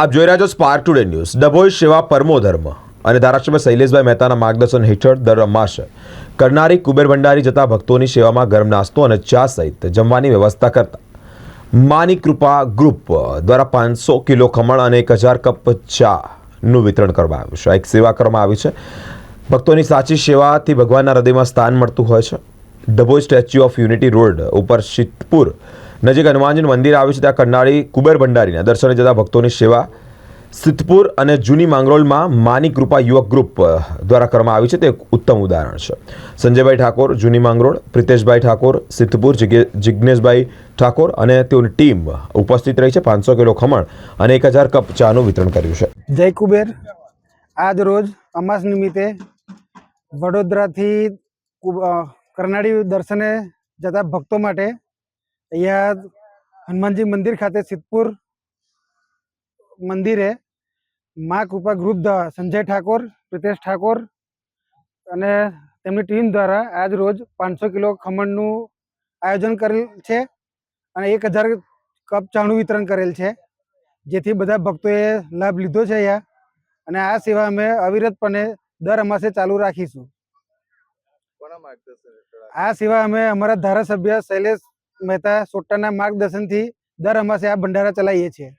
આપ જોઈ રહ્યા છો સ્પાર્ક ટુડે ન્યૂઝ ડભોઈ સેવા પરમો ધર્મ અને ધારાસભ્ય શૈલેષભાઈ મહેતાના માર્ગદર્શન હેઠળ દર અમાસે કરનારી કુબેર ભંડારી જતા ભક્તોની સેવામાં ગરમ નાસ્તો અને ચા સહિત જમવાની વ્યવસ્થા કરતા માની કૃપા ગ્રુપ દ્વારા પાંચસો કિલો ખમણ અને એક હજાર કપ ચાનું વિતરણ કરવામાં આવ્યું છે. એક સેવા કરવામાં આવી છે. ભક્તોની સાચી સેવાથી ભગવાનના હૃદયમાં સ્થાન મળતું હોય છે. Dabhoi Statue of Unity road ઉપર શીતપુર નજીક હનુમાનજી મંદિર આવ્યું છે, ત્યાં કરનાળી કુબેર ભંડારીના દર્શને જતા ભક્તોની સેવા. સિદ્ધપુર અને જૂની માંગરોળમાં માની કૃપા યુવક ગ્રુપ દ્વારા કરવામાં આવી છે, તે એક ઉત્તમ ઉદાહરણ છે. સંજયભાઈ ઠાકોર, જૂની માંગરોળ, પ્રિતેશભાઈ ઠાકોર, સિદ્ધપુર જિજ્ઞેશભાઈ ઠાકોર અને તેઓની ટીમ ઉપસ્થિત રહી છે, પાંચસો કિલો ખમણ અને એક હજાર કપ ચાનું વિતરણ કર્યું છે. જય કુબેર. આજ રોજ અમાસ નિમિત્તે વડોદરાથી કરનાળી દર્શને જતા ભક્તો માટે અહીંયા હનુમાનજી મંદિર ખાતે સિદ્ધપુર મંદિરે મા કૃપા ગ્રુપ દ્વારા સંજય ઠાકોર પ્રિતેશ ઠાકોર અને તેમની ટીમ દ્વારા આજ રોજ પાંચસો કિલો ખમણનું આયોજન કરેલ છે અને એક હજાર કપ ચાણું વિતરણ કરેલ છે. જેથી બધા ભક્તોએ લાભ લીધો છે અહીંયા અને આ સેવા અમે અવિરતપણે દર અમાસે ચાલુ રાખીશું. આ સેવા અમે અમારા ધારાસભ્ય શૈલેષ મહેતા સોટ્ટાના માર્ગદર્શનથી દર અમાસે આ ભંડારા ચલાવીએ છીએ.